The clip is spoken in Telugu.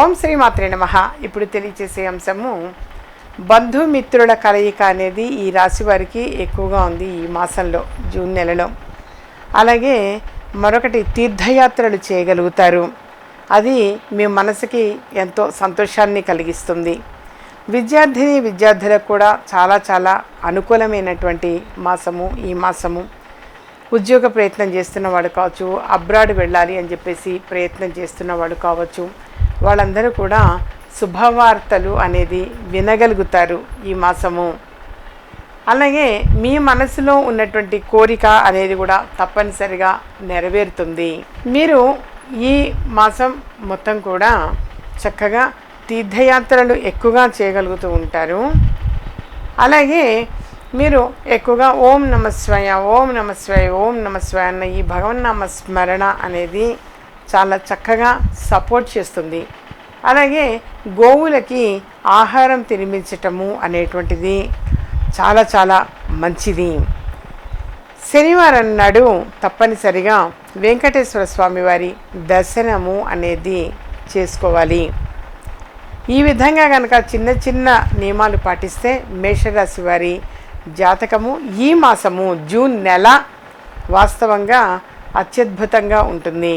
ఓం శ్రీ మాత్రే నమ. ఇప్పుడు తెలియచేసే అంశము బంధుమిత్రుల కలయిక అనేది ఈ రాశి వారికి ఎక్కువగా ఉంది ఈ మాసంలో జూన్ నెలలో. అలాగే మరొకటి తీర్థయాత్రలు చేయగలుగుతారు. అది మీ మనసుకి ఎంతో సంతోషాన్ని కలిగిస్తుంది. విద్యార్థిని విద్యార్థులకు కూడా చాలా చాలా అనుకూలమైనటువంటి మాసము ఈ మాసము. ఉద్యోగ ప్రయత్నం చేస్తున్నవాడు కావచ్చు అబ్రాడ్ వెళ్ళాలి అని చెప్పేసి ప్రయత్నం చేస్తున్నవాడు కావచ్చు. వాళ్ళందరూ కూడా శుభవార్తలు అనేది వినగలుగుతారు ఈ మాసము. అలాగే మీ మనసులో ఉన్నటువంటి కోరిక అనేది కూడా తప్పనిసరిగా నెరవేరుతుంది. మీరు ఈ మాసం మొత్తం కూడా చక్కగా తీర్థయాత్రలు ఎక్కువగా చేయగలుగుతూ ఉంటారు. అలాగే మీరు ఎక్కువగా ఓం నమస్వయ ఓం నమస్వయ ఓం నమస్వయ అన్న ఈ భగవన్నామ స్మరణ అనేది చాలా చక్కగా సపోర్ట్ చేస్తుంది. అలాగే గోవులకి ఆహారం తినిపించటము అనేటువంటిది చాలా చాలా మంచిది. శనివారం నాడు తప్పనిసరిగా వెంకటేశ్వర స్వామి వారి దర్శనము అనేది చేసుకోవాలి. ఈ విధంగా కనుక చిన్న చిన్న నియమాలు పాటిస్తే మేషరాశి వారి జాతకము ఈ మాసము జూన్ నెల వాస్తవంగా అత్యద్భుతంగా ఉంటుంది.